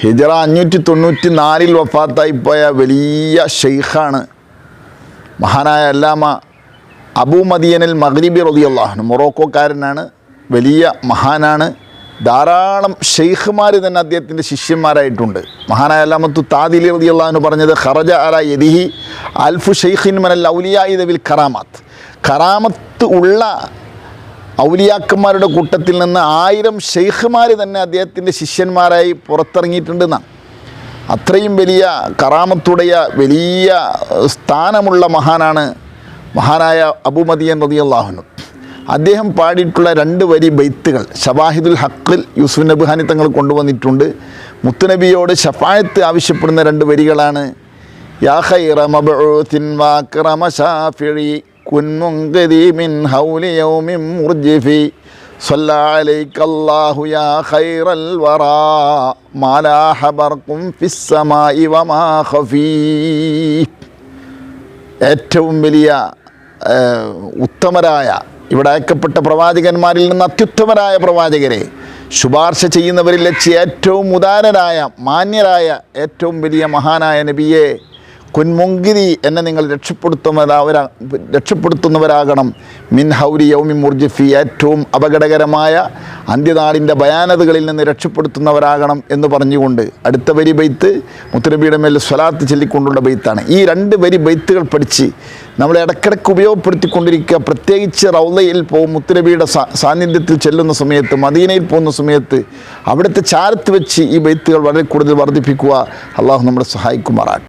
ഹിജറ അഞ്ഞൂറ്റി തൊണ്ണൂറ്റി നാലിൽ വഫാത്തായിപ്പോയ വലിയ ഷെയ്ഖാണ് മഹാനായ അല്ലാമ അബൂ മദിയനിൽ മഗ്രിബി റതിയല്ലാഹു മൊറോക്കോക്കാരനാണ് വലിയ മഹാനാണ് ധാരാളം ഷെയ്ഖുമാർ തന്നെ അദ്ദേഹത്തിന്റെ ശിഷ്യന്മാരായിട്ടുണ്ട്. മഹാനായ അല്ലാമത്തു താദിലി റതിയല്ലാഹു പറഞ്ഞത് ഖറജ അല യദിഹി അൽഫു ഷെയ്ഖിൻ മനൽ ഔലിയായി ദവിൽ കറാമത്ത്. കറാമത്ത് ഉള്ള ഔലിയാക്കന്മാരുടെ കൂട്ടത്തിൽ നിന്ന് ആയിരം ഷെയ്ഖുമാർ തന്നെ അദ്ദേഹത്തിന്റെ ശിഷ്യന്മാരായി പുറത്തിറങ്ങിയിട്ടുണ്ടെന്നാണ് അത്രയും വലിയ കറാമത്തുടയ വലിയ സ്ഥാനമുള്ള മഹാനാണ് മഹാനായ അബുമദിയൻ റതിയല്ലാഹുനു അദ്ദേഹം പാടിയിട്ടുള്ള രണ്ട് വരി ബൈത്തുകൾ ഷവാഹിദുൽ ഹക്കിൽ യൂസുഫ് നബുഹാനി തങ്ങൾ കൊണ്ടുവന്നിട്ടുണ്ട്. മുത്തുനബിയോട് ഷഫായത്ത് ആവശ്യപ്പെടുന്ന രണ്ട് വരികളാണ് യാ ഖൈറ മബ്ഊത്തിൻ വാക്രമ ഷാഫിഇ കുൻ മുൻഖദി മിൻ ഹൗലി യൗമിൻ മുർജിഫി صلى عليك الله يا خير الورى ما لاح برق في السماء وما خفي ഏറ്റവും വലിയ ഏഹ്, ഉത്തമരായ ഇവിടെ അയക്കപ്പെട്ട പ്രവാചകന്മാരിൽ നിന്ന് അത്യുത്തമരായ പ്രവാചകരെ ശുപാർശ ചെയ്യുന്നവരിൽ വെച്ച് ഏറ്റവും ഉദാരരായ മാന്യരായ ഏറ്റവും വലിയ മഹാനായ നബിയെ കുൻമുങ്കിരി എന്നെ നിങ്ങൾ രക്ഷപ്പെടുത്തുന്നവരാ രക്ഷപ്പെടുത്തുന്നവരാകണം. മിൻ ഹൗരി യൗമി മുർജിഫി. ഏറ്റവും അപകടകരമായ അന്ത്യനാടിന്റെ ഭയാനതകളിൽ നിന്ന് രക്ഷപ്പെടുത്തുന്നവരാകണം എന്ന് പറഞ്ഞുകൊണ്ട് അടുത്ത വരി ബൈത്ത് മുത്തനബിയുടെ മേൽ സ്വലാത്ത് ചൊല്ലിക്കൊണ്ടുള്ള ബൈത്താണ്. ഈ രണ്ട് വരി ബൈത്തുകൾ പഠിച്ച് നമ്മൾ ഇടക്കിടക്ക് ഉപയോഗപ്പെടുത്തിക്കൊണ്ടിരിക്കുക. പ്രത്യേകിച്ച് റൗലയിൽ പോകും മുത്തനബിയുടെ സാന്നിധ്യത്തിൽ ചെല്ലുന്ന സമയത്ത് മദീനയിൽ പോകുന്ന സമയത്ത് അവിടുത്തെ ചാരത്ത് വെച്ച് ഈ ബൈത്തുകൾ വളരെ കൂടുതൽ വർദ്ധിപ്പിക്കുക. അള്ളാഹു നമ്മളെ സഹായിക്കുമാറാട്ടെ